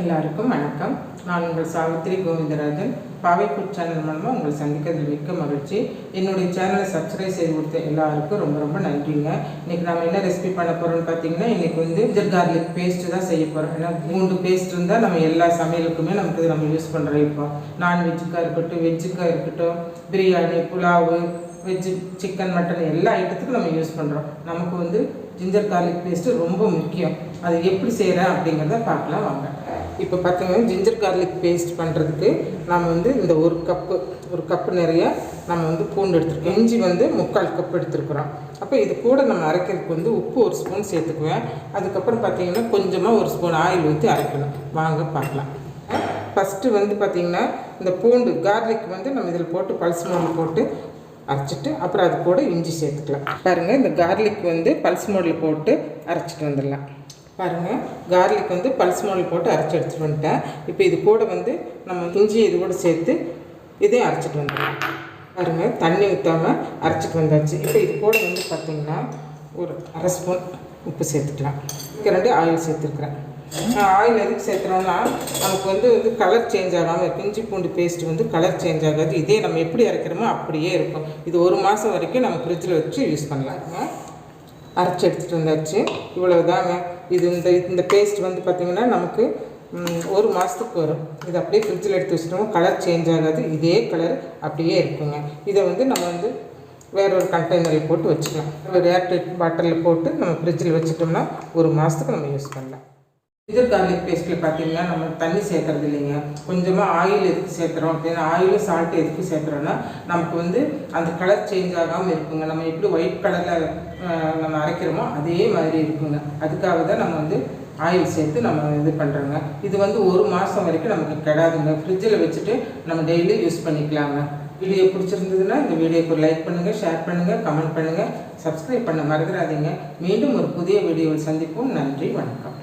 எல்லாருக்கும் வணக்கம். நான் உங்கள் சாவித்திரி கோவிந்தராஜன். பாவைக்குட் சேனல் மூலமாக உங்களை சந்திக்கிறதுல மிக்க மகிழ்ச்சி. என்னுடைய சேனலை சப்ஸ்கிரைப் செய்து கொடுத்த எல்லாருக்கும் ரொம்ப ரொம்ப நன்றிங்க. இன்றைக்கி நம்ம என்ன ரெசிபி பண்ண போகிறோம்னு பார்த்தீங்கன்னா இன்றைக்கி வந்து ஜிஞ்சர் கார்லிக் பேஸ்ட்டு தான் செய்ய போகிறோம் ஏன்னா பூண்டு பேஸ்ட் இருந்தால் நம்ம எல்லா சமையலுக்குமே நமக்கு நம்ம யூஸ் பண்ணுறோம் இப்போ நான்வெஜ்ஜுக்காக இருக்கட்டும் வெஜ்ஜுக்காக இருக்கட்டும் biryani pulao veg chicken mutton எல்லா ஐட்டத்துக்கும் நம்ம யூஸ் பண்ணுறோம் நமக்கு வந்து ஜிஞ்சர் கார்லிக் பேஸ்ட்டு ரொம்ப முக்கியம். அது எப்படி செய்கிறேன் அப்படிங்கிறத பார்க்கலாம் வாங்க. இப்போ பார்த்தீங்கன்னா ஜிஞ்சர் கார்லிக் பேஸ்ட் பண்ணுறதுக்கு நம்ம வந்து இந்த ஒரு கப்பு ஒரு கப்பு நிறைய நம்ம வந்து பூண்டு எடுத்துருக்கோம். இஞ்சி வந்து முக்கால் கப் எடுத்துருக்குறோம். அப்போ இது கூட நம்ம அரைக்கிறதுக்கு வந்து உப்பு ஒரு ஸ்பூன் சேர்த்துக்குவேன். அதுக்கப்புறம் பார்த்தீங்கன்னா கொஞ்சமாக ஒரு ஸ்பூன் ஆயில் ஊற்றி அரைக்கணும். வாங்க பார்க்கலாம். ஃபஸ்ட்டு வந்து பார்த்திங்கன்னா இந்த பூண்டு கார்லிக் வந்து நம்ம இதில் போட்டு பல்ஸ் மோடில் போட்டு அரைச்சிட்டு அப்புறம் அது கூட இஞ்சி சேர்த்துக்கலாம். பாருங்கள் இந்த கார்லிக் வந்து பல்ஸ் மோடில் போட்டு அரைச்சிட்டு வந்துடலாம். பாருங்கள் கார்லிக் வந்து பல்ஸ் மோடில் போட்டு அரைச்சி எடுத்துகிட்டு வந்துட்டேன். இப்போ இது கூட வந்து நம்ம இஞ்சி இது கூட சேர்த்து இதையும் அரைச்சிட்டு வந்துடலாம். பாருங்கள் தண்ணி ஊற்றாமல் அரைச்சிட்டு வந்தாச்சு. இப்போ இது கூட வந்து பார்த்திங்கன்னா ஒரு அரை ஸ்பூன் உப்பு சேர்த்துக்கலாம். ரெண்டு ஆயில் சேர்த்துருக்குறேன். ஆயில் எதுக்கு சேர்த்துறோம்னா நமக்கு வந்து வந்து கலர் சேஞ்ச் ஆகாமல் இஞ்சி பூண்டு பேஸ்ட் வந்து கலர் சேஞ்ச் ஆகாது. இதே நம்ம எப்படி அரைக்கிறோமோ அப்படியே இருக்கும். இது ஒரு மாதம் வரைக்கும் நம்ம ஃப்ரிட்ஜில் வச்சு யூஸ் பண்ணலாங்க அரைச்சி எடுத்துகிட்டு வந்தாச்சு. இவ்வளவு தாங்க இது இந்த இந்த பேஸ்ட் வந்து பார்த்திங்கன்னா நமக்கு ஒரு மாதத்துக்கு வரும். இது அப்படியே ஃப்ரிட்ஜில் எடுத்து வச்சிட்டோம் கலர் சேஞ்ச் ஆகாது. இதே கலர் அப்படியே இருக்குங்க. இதை வந்து நம்ம வந்து வேற ஒரு கண்டெய்னரில் போட்டு வச்சுக்கலாம். ஒரு ஏர்டைட் பாட்டிலில் போட்டு நம்ம ஃப்ரிட்ஜில் வச்சுட்டோம்னா ஒரு மாதத்துக்கு நம்ம யூஸ் பண்ணலாம். ஜிஞ்சர் கார்லிக் பேஸ்ட்டில் பார்த்தீங்கன்னா நம்ம தண்ணி சேர்க்கறது இல்லைங்க. கொஞ்சமாக ஆயில் எதுக்கு சேர்க்குறோம் அப்படின்னா ஆயிலும் சால்ட் எதுக்கு சேர்க்குறோன்னா நமக்கு வந்து அந்த கலர் சேஞ்ச் ஆகாமல் இருக்குங்க. நம்ம எப்படி ஒயிட் கலரில் நம்ம அரைக்கிறோமோ அதே மாதிரி இருக்குங்க. அதுக்காக தான் நம்ம வந்து ஆயில் சேர்த்து நம்ம இது பண்ணுறோங்க இது வந்து ஒரு மாதம் வரைக்கும் நமக்கு கிடாதுங்க. ஃப்ரிட்ஜில் வச்சுட்டு நம்ம டெய்லி யூஸ் பண்ணிக்கலாங்க. வீடியோ பிடிச்சிருந்ததுன்னா இந்த வீடியோக்கு ஒரு லைக் பண்ணுங்கள் ஷேர் பண்ணுங்கள் கமெண்ட் பண்ணுங்கள் சப்ஸ்கிரைப் பண்ண மறந்துடாதீங்க. மீண்டும் ஒரு புதிய வீடியோவில் சந்திப்போம். நன்றி வணக்கம்.